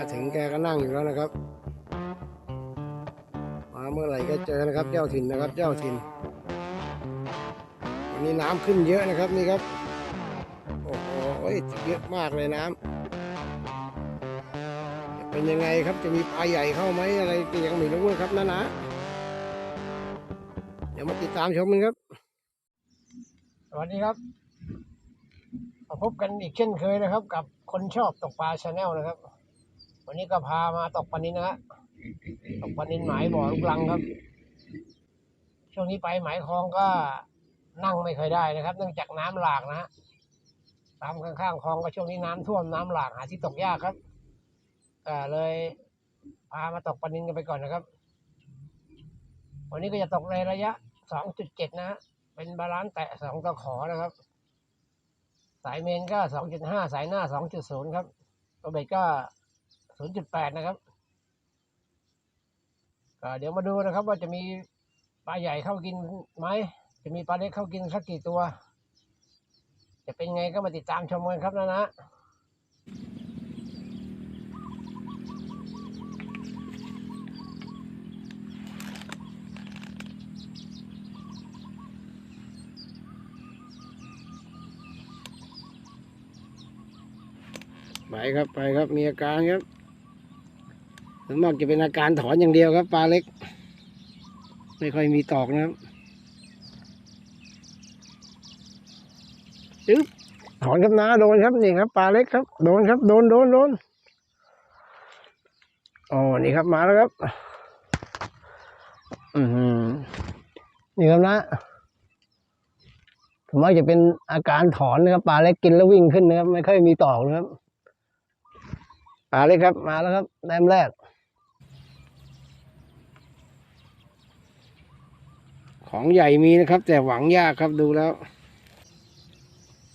มาถึงแกก็นั่งอยู่แล้วนะครับ มาเมื่อไหร่ก็เจอนะครับ เจ้าถิ่นนะครับ เจ้าถิ่นวันนี้น้ำขึ้นเยอะนะครับนี่ครับ โอ้โหเยอะมากเลยน้ำจะเป็นยังไงครับจะมีปลาใหญ่เข้าไหมอะไรยังไม่รู้นะครับนะนะเดี๋ยวมาติดตามชมกันครับ สวัสดีครับมาพบกันอีกเช่นเคยนะครับ กับคนชอบตกปลาชาแนลนะครับ วันนี้ก็พามาตกปลานินนะฮะตกปลานินหมายบ่อลูกลังครับ ช่วงนี้ไปหมายคลองก็นั่งไม่ค่อยได้นะครับ เนื่องจากน้ำหลากนะฮะตามข้างๆคลองก็ช่วงนี้น้ำท่วมน้ำหลากหาที่ตกยากครับก็เลยพามาตกปลานินกันไปก่อนนะครับ วันนี้ก็จะตกในระยะ 2.7 นะฮะเป็นบาลานซ์แตะสองตะขอนะครับ สายเมนก็ 2.5 สายหน้า 2.0 ครับตัวเบ็ดก็ 0.8 นะครับก็เดี๋ยวมาดูนะครับ ว่าจะมีปลาใหญ่เข้ากินไหม จะมีปลาเล็กเข้ากินสักกี่ตัว จะเป็นไงก็มาติดตามชมกันครับนะนะไปครับไปครับมีอาการครับ ส่วนมากจะเป็นอาการถอนอย่างเดียวครับ ปลาเล็ก ไม่ค่อยมีตอกนะครับจึ๊บถอนครับนาโดนครับนี่ครับปลาเล็กครับ โดนครับโดนโดนโดนอ๋อนี่ครับมาแล้วครับ อือหือนี่ครับนะส่วนมาจะเป็นอาการถอนนะครับปลาเล็กกินแล้ววิ่งขึ้นนะครับ ไม่ค่อยมีตอกนะครับมาเลยครับ มาแล้วครับแต้มแรก ของใหญ่มีนะครับ แต่หวังยากครับดูแล้ว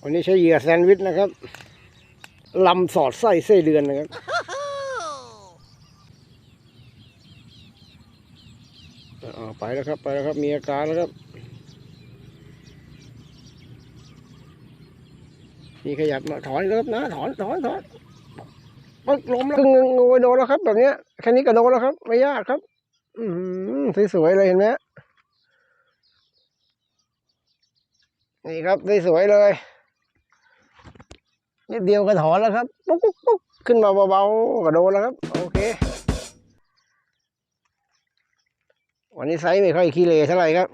วันนี้ใช้เหยื่อแซนด์วิชนะครับลำสอดไส้ไส้เดือนนะครับไปแล้วครับไปแล้วครับมีอาการแล้วครับนี่ขยับมาถอนแล้วครับนะถอนถอนถอนปึ๊กล้มแล้วงงโอ้ยโดนแล้วครับ แบบเนี้ยแค่นี้ก็โดนแล้วครับ ไม่ยากครับ อืมสวยๆเลยเห็นไหม นี่ครับสวยเลยนิดเดียวก็ถอนแล้วครับปุ๊บปุ๊บขึ้นมาเบาๆก็โดนแล้วครับ โอเค วันนี้ไซส์ไม่ค่อยขี้เลเท่าไหร่ครับ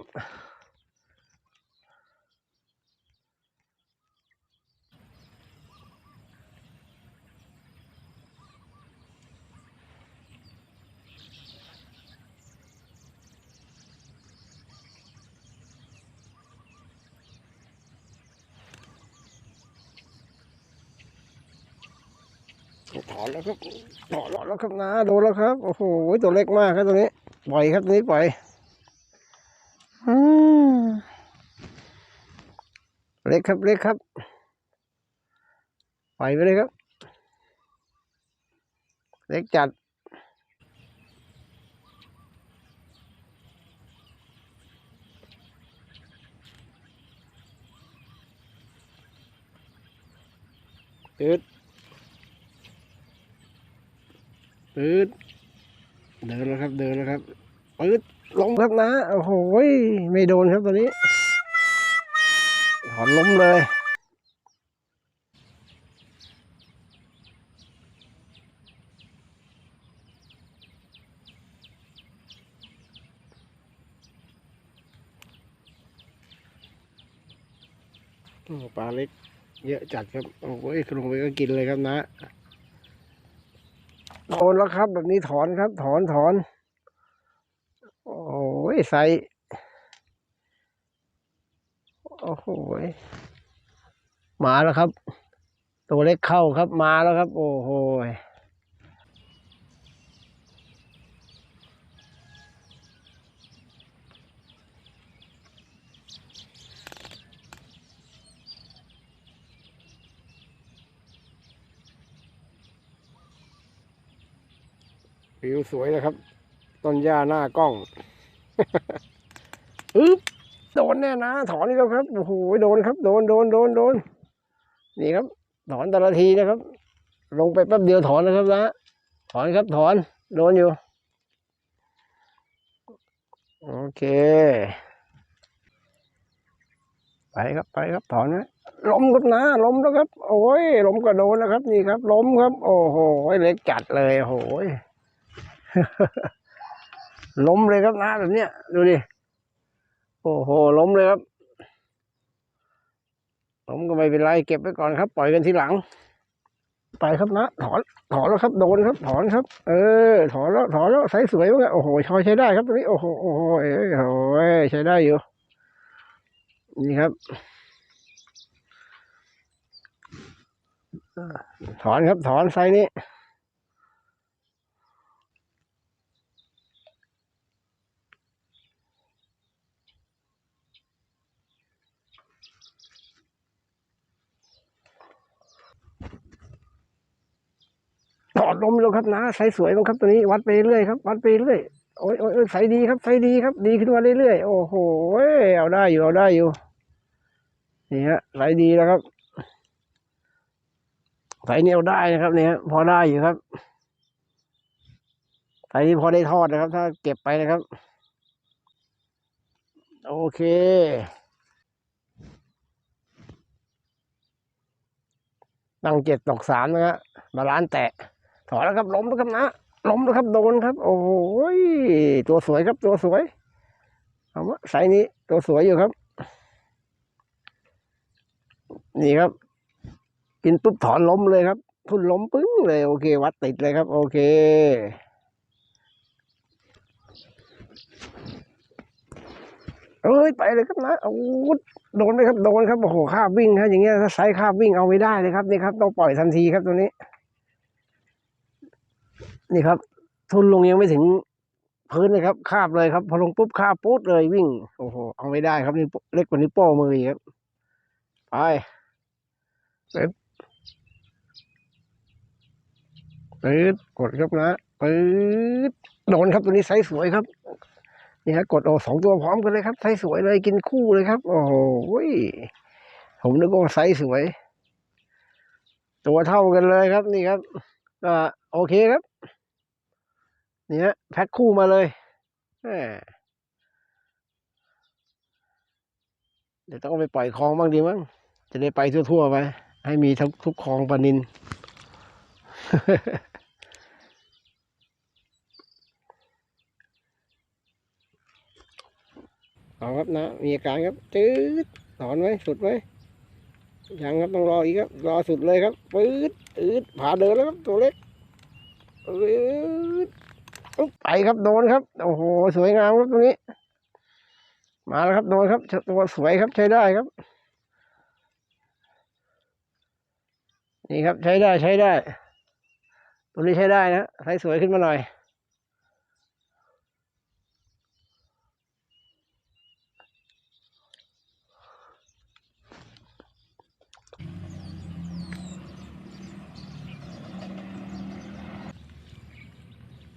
ถ อนแล้วครับถอนแล้วครับนะโดนแล้วครับ โอ้โหตัวเล็กมากครับตัวนี้ ปล่อยครับตัวนี้ปล่อยอเล็กครับเล็กครับ ปล่อยไปเลยครับ เล็กจัดตืด ปืดเดินแล้วครับ เดินแล้วครับปืดล้มครับนะโอ้โหไม่โดนครับตัวนี้ถอนล้มเลยปลาเล็กเยอะจัดครับ โอ้โหลงไปก็กินเลยครับนะ โดนแล้วครับ แบบนี้ถอนครับ ถอนถอน โอ้ยใส่โอ้โหยมาแล้วครับ ตัวเล็กเข้าครับมาแล้วครับ โอ้โห ยวิวสวยนะครับ ต้นหญ้าหน้ากล้องอึ๊บโดนแน่นะ ถอนนี่แล้วครับ โอ้โห โดนครับ โดน โดน โดน โดน นี่ครับ ถอนแต่ละทีนะครับ ลงไปแป๊บเดียวถอนนะครับนะ ถอนครับ ถอน โดนอยู่ โอเค ไปครับ ไปครับ ถอนไหมล้มครับนะ ล้มแล้วครับ โอ้ย ล้มก็โดนนะครับ นี่ครับ ล้มครับ โอ้โห เล็กจัดเลย โอ้โห ล้มเลยครับนะแบบเนี้ยดูดิโอ้โหล้มเลยครับล้มก็ไม่เป็นไรเก็บไว้ก่อนครับ ปล่อยกันทีหลัง ไปครับนะถอนถอนแล้วครับโดนครับ ถอนครับ เออ ถอนแล้วถอนแล้วใส่สวยมากโอ้โหชอยใช้ได้ครับตัวนี้โอ้โหโอ้โหเอ้ยโอ้ยใช้ได้อยู่ นี่ครับถอนครับถอนไซนี้ ถอดลมล้วครับนะไซส์สวยมั้งครับตัวนี้วัดไปเรื่อยครับ วัดไปเรื่อยโอ้ยโอ้ยโอ้ยไซส์ดีครับไซส์ดีครับ ดีขึ้นมาเรื่อยๆโอ้โหเอาได้อยู่เอาได้อยู่นี่ฮะไซส์ดีแล้วครับไซส์นี้เอาได้นะครับเนี่ยพอได้อยู่ครับไซส์นี้พอได้ทอดนะครับ ถ้าเก็บไปนะครับ โอเคตั้งเจ็ดตกสามนะฮะบาลานแตะ ถอนแล้วครับล้มแล้วครับนะล้มแล้วครับโดนครับ โอ้โหยตัวสวยครับตัวสวยเอาวะไซส์นี้ตัวสวยอยู่ครับ นี่ครับ กินปุ๊บถอนล้มเลยครับทุ่นล้มปึ้งเลย โอเค วัดติดเลยครับ โอเคเอ้ยไปเลยครับนะเอาโดนไหมครับโดนครับโอ้โหข้าวิ่งครับอย่างเงี้ยถ้าไซส์ข้าวิ่งเอาไม่ได้เลยครับนี่ครับต้องปล่อยทันทีครับตัวนี้ นี่ครับ ทุนลงยังไม่ถึงพื้นเลยครับคาบเลยครับ พอลงปุ๊บคาบปุ๊บเลยวิ่ง โอ้โหเอาไม่ได้ครับนี่เล็กกว่านี้โป้มืออีกครับไปปึ๊บปึ๊ดกดครับนะปึ๊ดโดนครับตัวนี้ไซส์สวยครับนี่ฮะกดโอ้สองตัวพร้อมกันเลยครับไซส์สวยเลยกินคู่เลยครับ โอ้โหผมนึกว่าไซส์สวย ตัวเท่ากันเลยครับนี่ครับก็โอเคครับ นี่ฮะแพ็คคู่มาเลยเดี๋ยวต้องไปปล่อยคลองบ้างดีมั้ง จะได้ไปทั่วๆไป ให้มีทุกทุกคลองปลานินเอาครับนะ มีอาการครับจืดถอนไว้สุดไว้ยังครับต้องรออีกครับ รอสุดเลยครับปื๊ดอืดผ่าเดินแล้วครับตัวเล็กปื๊ด ไปครับโดนครับ โอ้โห สวยงามครับตรงนี้ มาแล้วครับโดนครับตัวสวยครับใช้ได้ครับ นี่ครับใช้ได้ใช้ได้ ตัวนี้ใช้ได้นะใช้สวยขึ้นมาหน่อย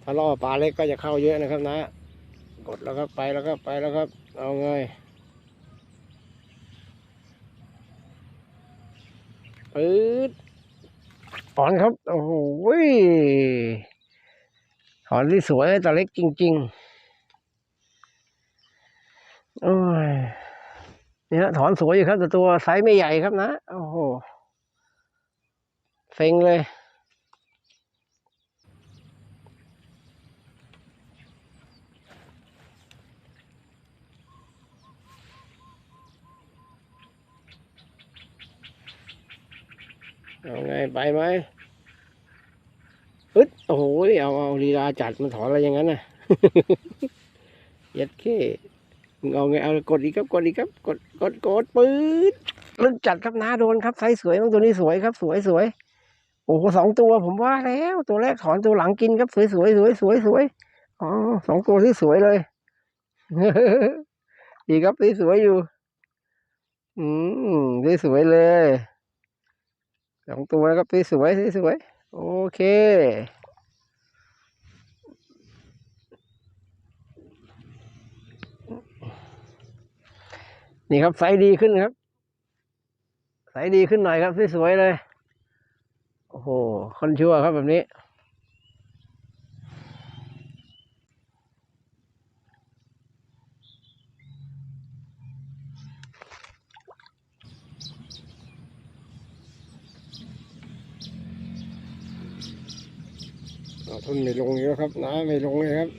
ถ้าล่อปลาเล็กก็จะเข้าเยอะนะครับนะ กดแล้วครับไปแล้วครับไปแล้วครับ เอาไงปื๊ดถอนครับ โอ้โหถอนที่สวยแต่เล็กจริงๆ โอ้ยเนี่ยถอนสวยอยู่ครับ แต่ตัวไซส์ไม่ใหญ่ครับนะ โอ้โห เซ็งเลย เอาไงไปไหมอึดโอ้โหเอาเอาลีลาจัดมันถอนอะไรอย่างนั้นน่ะเย็ดเข้มึงเอาไงเอากดอีกครับกดอีกครับ กดกดกดปื๊ดลึกจัดครับนาโดนครับไซส์สวยมั้งตัวนี้สวยครับสวยสวยโอ้โหสองตัวผมว่าแล้ว ตัวแรกถอนตัวหลังกินครับสวยสวยสวยสวยสวยอ๋อสองตัวที่สวยเลยดีครับที่สวยอยู่ อืมที่สวยเลย องตัวนะครับสวยสวยโอเคนี่ครับไซส์ดีขึ้นครับไซส์ดีขึ้นหน่อยครับสวยเลย โอ้โหคนชั่วครับแบบนี้ ทุนไม่ลงอีกแล้วครับนะไม่ลงเลยครับ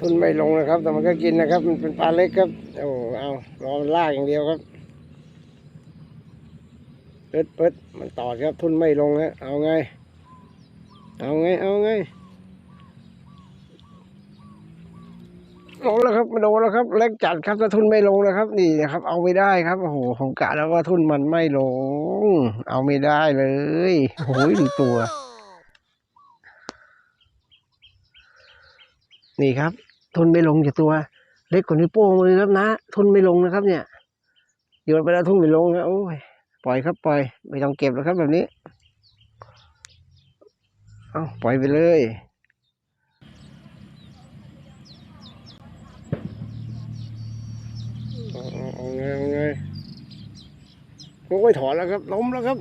ทุนไม่ลงนะครับ แต่มันก็กินนะครับ มันเป็นปลาเล็กครับโอ้เอารอมันลากอย่างเดียวครับเปิดเปิดมันตอดครับ ทุนไม่ลงฮะเอาไง เอาไง เอาไงลงแล้วครับมาโดนแล้วครับเล็กจัดครับถ้าทุนไม่ลงนะครับ นี่นะครับ เอาไม่ได้ครับโอ้โหผมกะแล้วว่าทุนมันไม่ลง เอาไม่ได้เลยโอ้ยดูตัว นี่ครับ ทุนไม่ลงจากตัว เล็กกว่านิ้วโป้งเลยครับนะ ทุนไม่ลงนะครับ เนี่ยโยนไปแล้วทุนไม่ลงครับโอ้ยปล่อยครับปล่อยไม่ต้องเก็บแล้วครับแบบนี้ เอาปล่อยไปเลยเอาเอาเอาไงเอาไงโอ้ยถอนแล้วครับล้มแล้วครับ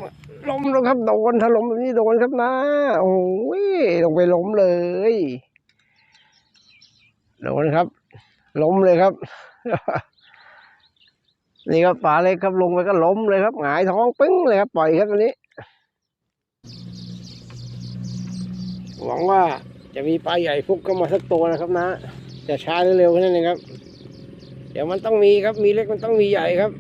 ล้มแล้วครับโดนถ้าล้มแบบนี้โดนครับนะโอ้ยลงไปล้มเลย โดนครับ ล้มเลยครับ นี่ครับปลาเล็กครับลงไปก็ล้มเลยครับหงายท้องปึ้งเลยครับปล่อยครับตันนี้ หวังว่าจะมีปลาใหญ่ฟุกเข้ามาสักตัวนะครับนะจะช้าหรือเร็วแค่นั้นเองครับ เดี๋ยวมันต้องมีครับมีเล็กมันต้องมีใหญ่ครับ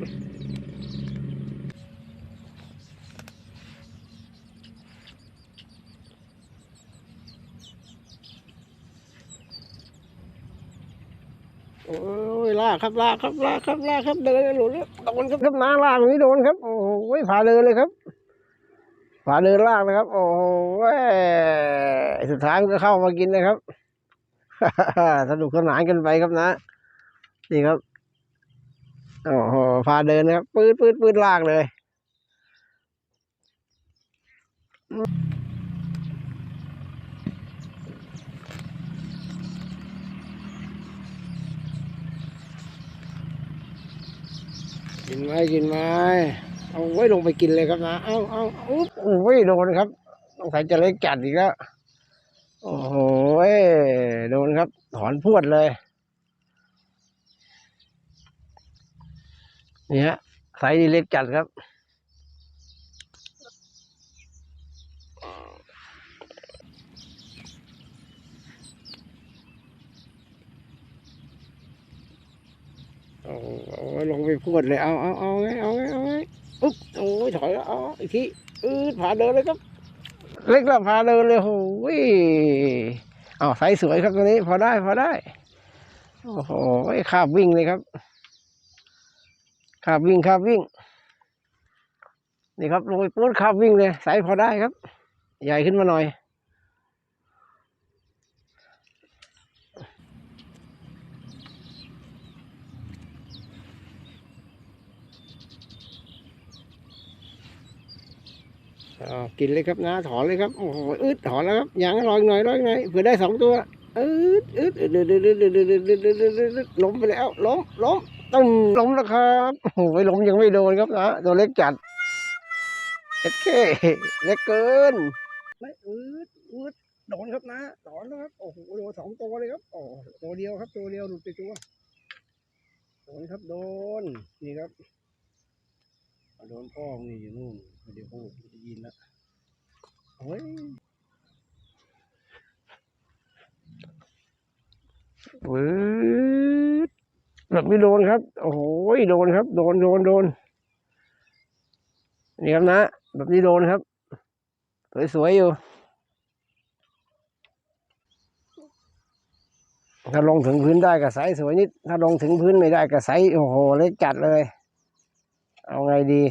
โอ้ยลากครับลากครับลากครับลากครับเดินหลุดแล้วโดนครับครับน้าลากตรงนี้โดนครับ โอ้โหพาเดินเลยครับพาเดินลากนะครับ โอ้โหสุดท้ายก็เข้ามากินนะครับสนุกสนานกันไปครับนะ นี่ครับโอ้โหพาเดินนะครับปืดปืดปืดลากเลย นไม้กินไม้ เอาไว้ลงไปกินเลยครับนะ เอาเอาอุ๊บโอ้ยโดนครับสงใส่จะเล็กจัดอีกแล้ว โอ้โหโดนครับ ถอนพวดเลย นี่ฮะไซส์นี่เล็กจัดครับ เอาเอาไว้ลงไปพรวดเลยเอาเอาเอาไงเอาไงเอาไงอุ๊บโอ้ยถอยแล้วเอาอีกทีอืดผ่าเดินเลยครับ เล็กแล้วพาเดินเลยโอ้ยเอาไซส์สวยครับตัวนี้ พอได้พอได้โอ้โหคาบวิ่งเลยครับคาบวิ่งคาบวิ่งนี่ครับลงไปปุ๊บคาบวิ่งเลยไซส์พอได้ครับ ใหญ่ขึ้นมาหน่อย กินเลยครับนะถอนเลยครับโอ้โหอึดถอนแล้วครับยังรออีกหน่อยรออีกหน่อยเผื่อได้สองตัวอึดอึดอึดอึดอึดอึดอึดอึดอึดอึดอึดอึดอึดล้มไปแล้วล้มล้มตึ้งล้มแล้วครับโอ้โหล้มยังไม่โดนครับนะตัวเล็กจัดเอ็ดเคเล็กเกินไม่อึดอึดโดนครับนะถอนแล้วครับโอ้โหโดนสองตัวเลยครับโอ้ตัวเดียวครับตัวเดียวหลุดไปตัวโดนครับโดนนี่ครับ โดนพ่อมึงนี่อยู่นู่นเดี๋ยวพูดไม่ได้ยินแล้วโอ้ยวืดแบบไม่โดนครับ โอ้โหโดนครับ โดนโดนโดน นี่ครับนะแบบนี้โดนครับ สวยๆอยู่ ถ้าลงถึงพื้นได้ก็ใสสวยนิด ถ้าลงถึงพื้นไม่ได้ก็ใสโอ้โห เล็กจัดเลย เอาไงดี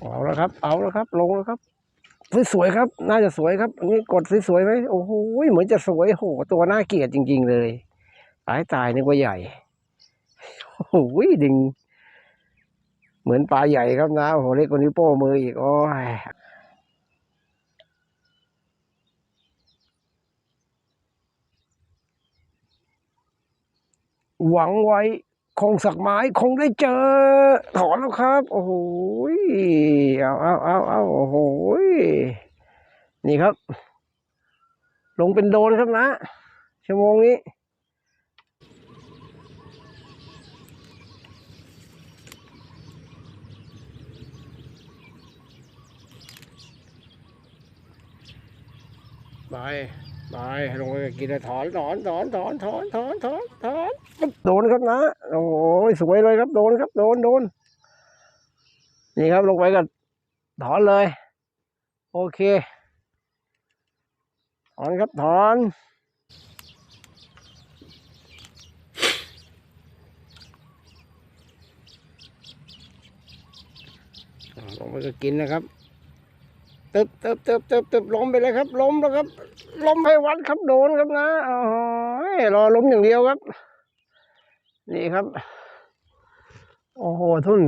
เอาแล้วครับ เอาแล้วครับ ลงแล้วครับ สวยๆครับ น่าจะสวยครับอันนี้กดสวยๆไหมโอ้โห เหมือนจะสวยโห ตัวน่าเกลียดจริง ๆ เลย ตายตายนึกว่าใหญ่ โอ้โหดึง เหมือนปลาใหญ่ครับนะ โอ้โห เล็กกว่านิ้วโป้มืออีก โอ้ย หวังไว้คงสักไม้คงได้เจอ ถอนแล้วครับ โอ้โหเอาเอาเอาเอาโอ้โหนี่ครับ ลงเป็นโดนครับนะ ชั่วโมงนี้ไป ไปลงไปกินเลยถอนถอนถอนถอนถอนถอนถอนถอนโดนครับนะโอ้โหสวยเลยครับโดนครับ โดนโดนนี่ครับลงไปก็ถอนเลย โอเค ถอนครับถอนอ่าลงไปก็กินนะครับตึบตึบตึบตึบตึบล้มไปเลยครับล้มแล้วครับ ล้มให้วัดครับโดนครับนะโอ้ยรอล้มอย่างเดียวครับ นี่ครับ โอ้โหทุน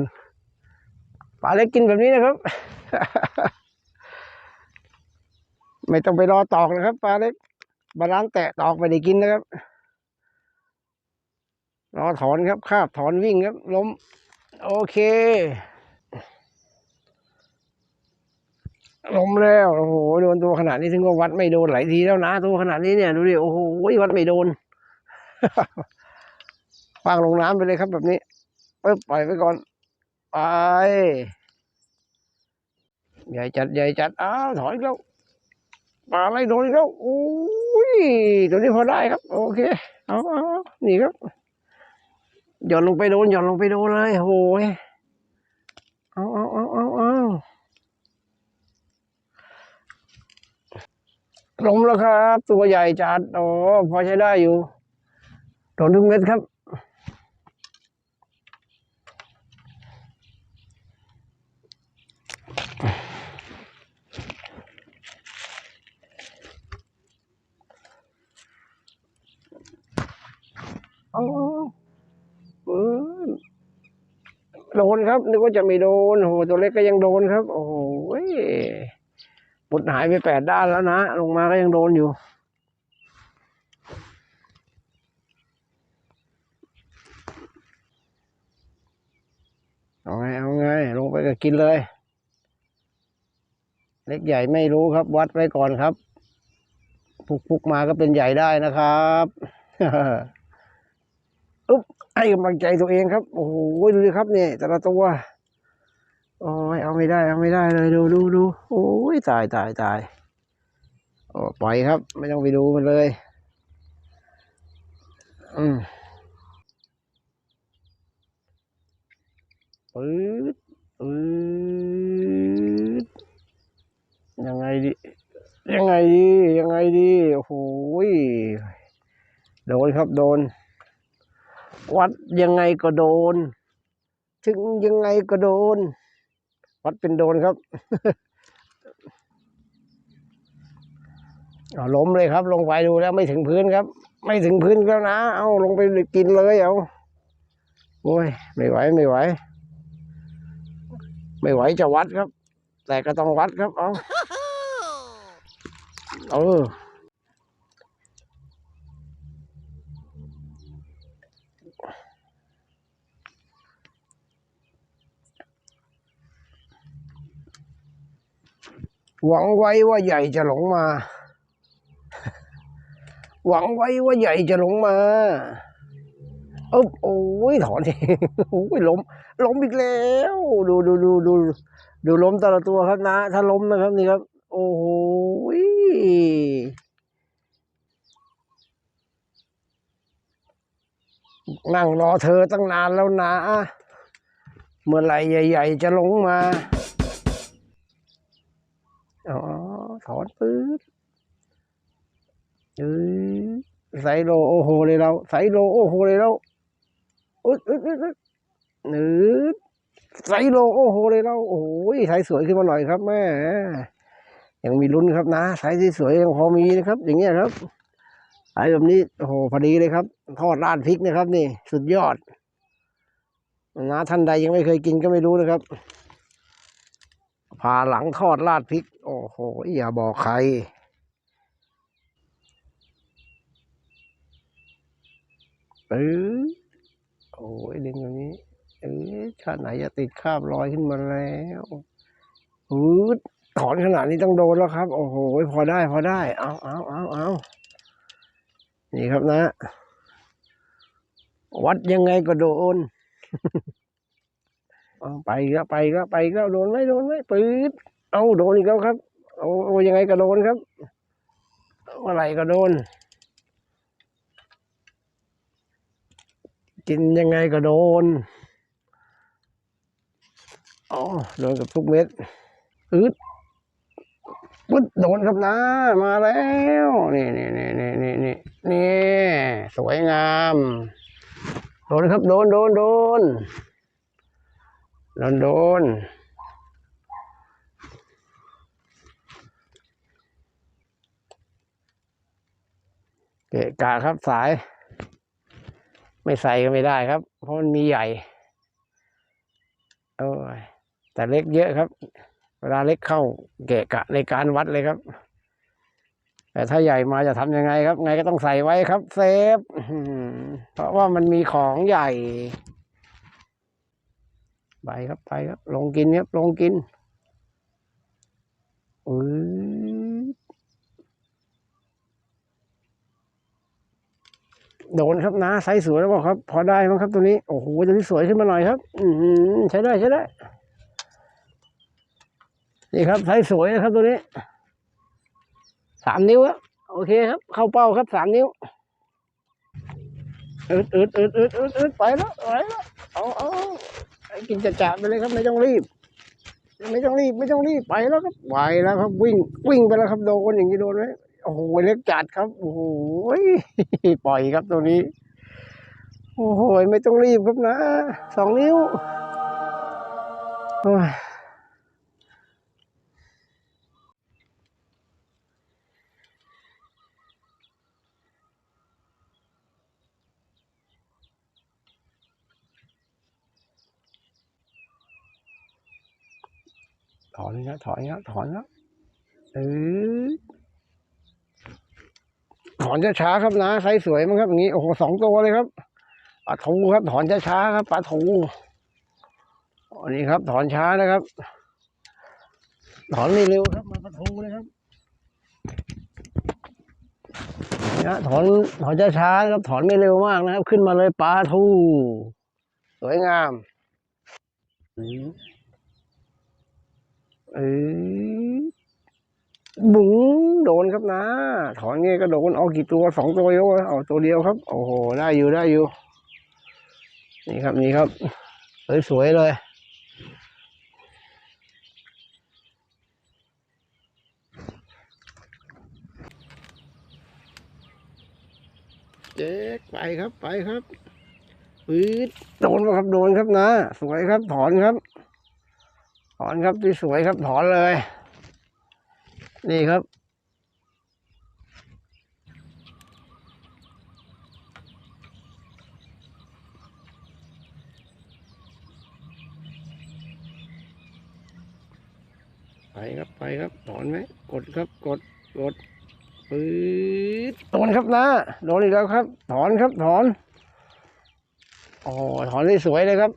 ปลาเล็กกินแบบนี้นะครับ ไม่ต้องไปรอตอกนะครับปลาเล็กบาลานแตะตอกไม่ได้กินนะครับ รอถอนครับคาบถอนวิ่งครับ ล้ม โอเค ล้มแล้วโอ้โหโดนตัวขนาดนี้ถึงก็วัดไม่โดนหลายทีแล้วนะตัวขนาดนี้เนี่ยดูดิโอ้โหวัดไม่โดนฟางลงน้ำไปเลยครับแบบนี้ปึ๊บปล่อยไปก่อนไปใหญ่จัดใหญ่จัดอ้าวถอยแล้วปลาอะไรโดนแล้วโอ้ยตัวนี้พอได้ครับ โอเคเอาเอาเอานี่ครับหย่อนลงไปโดนหย่อนลงไปโดนเลยโอ้ยเอาเอาเอาเอาเอา ลงแล้วครับ ตัวใหญ่จัดโอ้พอใช้ได้อยู่โดนทุกเม็ดครับเอาเออโดนครับนึกว่าจะไม่โดนโอ้โหตัวเล็กก็ยังโดนครับ โอ้โห ปุดหายไปแปดด้านแล้วนะ ลงมาก็ยังโดนอยู่ เอาไง เอาไง ลงไปก็กินเลย เล็กใหญ่ไม่รู้ครับ วัดไว้ก่อนครับพุกๆมาก็เป็นใหญ่ได้นะครับอุ๊บให้กำลังใจตัวเองครับ โอ้โหดูดิครับเนี่ยแต่ละตัว โอ้ยเอาไม่ได้ เอาไม่ได้เลยดูดูดูโอ้ยตายตายตายโอ้ปล่อยครับ ไม่ต้องไปดูมันเลย อืมปื๊ดปื๊ดยังไงดียังไงดี ยังไงดี โอ้โหยโดนครับโดน วัดยังไงก็โดน ถึงยังไงก็โดน วัดเป็นโดนครับเอาล้มเลยครับ ลงไปดูแล้วไม่ถึงพื้นครับ ไม่ถึงพื้นแล้วนะ เอาลงไปกินเลยเอาโอ้ยไม่ไหวไม่ไหว ไม่ไหวจะวัดครับ แต่ก็ต้องวัดครับ เอาเออ หวังไว้ว่าใหญ่จะหลงมา หวังไว้ว่าใหญ่จะหลงมาเอ๊บโอ้ยถอนเองโอ้ยล้มล้มอีกแล้ว ดูดูดูดูดูล้มแต่ละตัวครับนะ ถ้าล้มนะครับนี่ครับ โอ้โหยนั่งรอเธอตั้งนานแล้วนะ เมื่อไหร่ใหญ่ ๆ จะลงมา อ๋อถอนปื๊ดเอ้ยใส่โลโอโหเลยเราใส่โลโอโหเลยเราอึดอึดอึดอึดนืดใส่โลโอโหเลยเราโอ้ยใส่สวยขึ้นมาหน่อยครับแม่ยังมีลุ้นครับนะใส่ที่สวยยังพอมีนะครับ อย่างเงี้ยครับใส่แบบนี้โอ้โหพอดีเลยครับ ทอดราดพริกนะครับ นี่ สุดยอดนะท่านใดยังไม่เคยกินก็ไม่รู้นะครับ ผ่าหลังทอดราดพริก โอ้โห อย่าบอกใคร เออโอ้ยดึงอย่างนี้ เออชาติไหนจะติดคาบรอยขึ้นมาแล้วอืดถอนขนาดนี้ต้องโดนแล้วครับ โอ้โห พอได้พอได้ เอาเอาเอาเอานี่ครับนะ วัดยังไงก็โดน ไปกแล้วไปกแล้วไปกแล้วโดนไหมโดนไหมปื๊ดเอาโดนอีกแล้วครับเอาเอายังไงก็โดนครับเมื่อไรก็โดน กินยังไงก็โดนอ๋อโดนกับทุกเม็ดอึดปึ๊ดโดนครับนะมาแล้วนี่นี่นี่นี่นี่นี่นี่สวยงาม โดนครับโดนโดนโดน โดนโดนเกะกะครับสาย ไม่ใส่ก็ไม่ได้ครับ เพราะมันมีใหญ่โอ้ยแต่เล็กเยอะครับ เวลาเล็กเข้าเกะกะในการวัดเลยครับ แต่ถ้าใหญ่มาจะทำยังไงครับ ไงก็ต้องใส่ไว้ครับ เซฟ เพราะว่ามันมีของใหญ่ ไปครับไปครับ ลงกินครับลงกินอือโดนครับนะไซส์สวยแล้วเปล่าครับ พอได้มั้งครับตัวนี้ โอ้โหตัวนี้สวยขึ้นมาหน่อยครับ อืใช้ได้ใช้ได้ นี่ครับไซส์สวยนะครับตัวนี้สามนิ้วอะโอเคครับ เข้าเป้าครับสามนิ้วอึดอึดอึดอึดอึดอึดไปแล้วไปแล้วเอาเอา กินจัดๆไปเลยครับไม่ต้องรีบ ไม่ต้องรีบไม่ต้องรีบไปแล้วครับไปแล้วครับ วิ่งวิ่งไปแล้วครับโดนอย่างนี้โดนไหมโอ้โหเล็กจัดครับโอ้โหปล่อยครับตัวนี้ โอ้โหไม่ต้องรีบครับนะสองนิ้ว ถอนนะถอนนะถอนนะเออถอนช้าๆครับนะไซส์สวยมั้งครับอย่างนี้โอ้โหสองตัวเลยครับปลาทูครับ ถอนช้าๆครับปลาทูอันนี้ครับ ถอนช้านะครับ ถอนไม่เร็วครับมาปลาทูเลยครับนี่ยถอนถอนช้าๆครับ ถอนไม่เร็วมากนะครับ ขึ้นมาเลยปลาทู สวยงาม อืม เออบุ๋งโดนครับนะ ถอนเงี้ยก็โดนเอากี่ตัวสองตัวเดียเอาตัวเดียวครับ โอ้โห ได้อยู่ได้อยู่ นี่ครับนี่ครับสวยๆเลยเจ๊กไปครับไปครับปื๊ดโดนครับโดนครับนะ สวยครับถอนครับ ถอนครับที่สวยครับถอนเลย นี่ครับ ไปครับไปครับถอนไหมกดครับกดกดปื๊ดโดนครับนะโดนอีกแล้วครับ ถอนครับถอนโอ้โหถอนได้สวยเลยครับ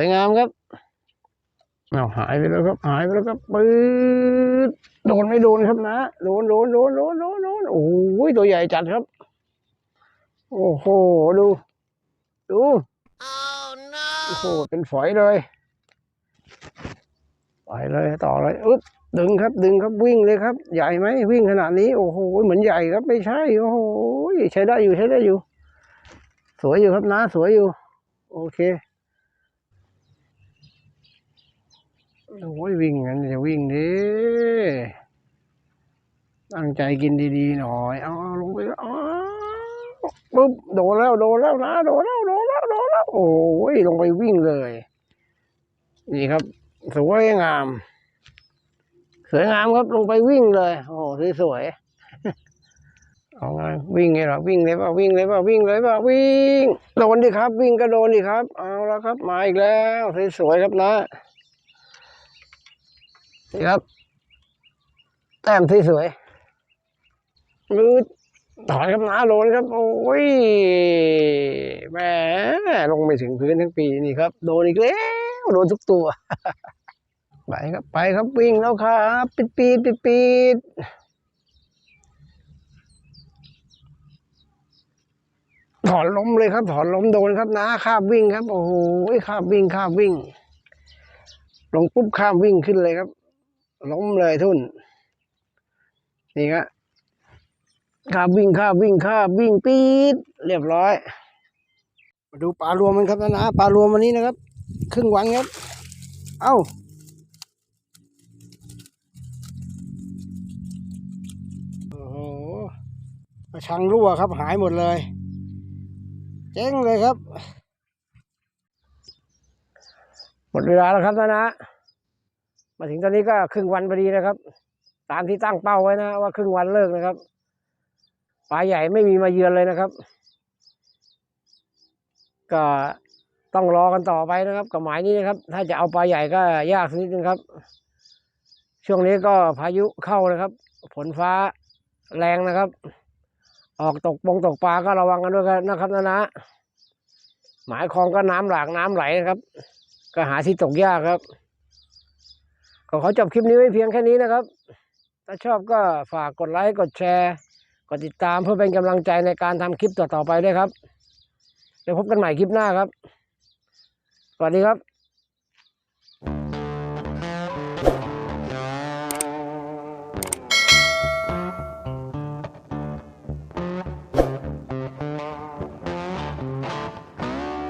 วยงามครับเอาหายไปแล้วครับ หายไปแล้วครับปื๊ดโดนไม่โดนครับนะโดนโดนโดนโดนโดนโดนโอ้ยตัวใหญ่จัดครับ โอ้โหดู ดูโอ้โหเป็นฝอยเลยไปเลยต่อเลยอึ๊บดึงครับ ดึงครับวิ่งเลยครับ ใหญ่ไหมวิ่งขนาดนี้โอ้โหเหมือนใหญ่ครับไม่ใช่โอ้โหใช้ได้อยู่ใช้ได้อยู่ สวยอยู่ครับนะ สวยอยู่ โอเค โอ้ยวิ่งงั้นจะวิ่งดิตั้งใจกินดีๆหน่อย เอาเอาลงไปแล้วอ้าปุ๊บโดนแล้วโดนแล้วนะโดนแล้วโดนแล้วโดนแล้วโอ้ยลงไปวิ่งเลย นี่ครับ สวยงาม สวยงามครับลงไปวิ่งเลย โอ้สวยๆเอาไงวิ่งไงหรอวิ่งเลยป่าวิ่งเลยป่าวิ่งเลยป่าวิ่งโดนดิครับ วิ่งก็โดนดิครับ เอาแล้วครับมาอีกแล้วสวยๆครับนะ นี่ครับ แต้มที่สวยมือถอนครับนะโดนครับ โอ้ยแหมลงไม่ถึงพื้นทั้งปีนี่ครับ โดนอีกแล้วโดนทุกตัว ไปครับไปครับวิ่งแล้วครับ ปิดปีดปิดปีดถอนล้มเลยครับ ถอนล้มโดนครับนะข้ามวิ่งครับ โอ้โหข้ามวิ่งข้ามวิ่ง ลงปุ๊บข้ามวิ่งขึ้นเลยครับ ล้มเลยทุ่น นี่ครับข้าวิ่งข้าวิ่งข้าวิ่งปี๊ดเรียบร้อย มาดูปลารวมมันครับนะนะปลารวมวันนี้นะครับ ครึ่งวันครับ เอ้าโอ้โหกระชังรั่วครับ หายหมดเลย เจ๊งเลยครับ หมดเวลาแล้วครับนะนะ มาถึงตอนนี้ก็ครึ่งวันพอดีนะครับ ตามที่ตั้งเป้าไว้นะว่าครึ่งวันเลิกนะครับปลาใหญ่ไม่มีมาเยือนเลยนะครับ ก็ต้องรอกันต่อไปนะครับกับหมายนี้นะครับ ถ้าจะเอาปลาใหญ่ก็ยากสักนิดนึงครับ ช่วงนี้ก็พายุเข้านะครับ ฝนฟ้าแรงนะครับ ออกตกปงตกปลาก็ระวังกันด้วยกันนะครับนะนะหมายคลองก็น้ำหลากน้ำไหลนะครับ ก็หาที่ตกยากครับ ก็ขอจบคลิปนี้ไว้เพียงแค่นี้นะครับ ถ้าชอบก็ฝากกดไลค์กดแชร์ กดติดตามเพื่อเป็นกำลังใจในการทำคลิปต่อๆไปด้วยครับเดี๋ยวพบกันใหม่คลิปหน้าครับ สวัสดีครับ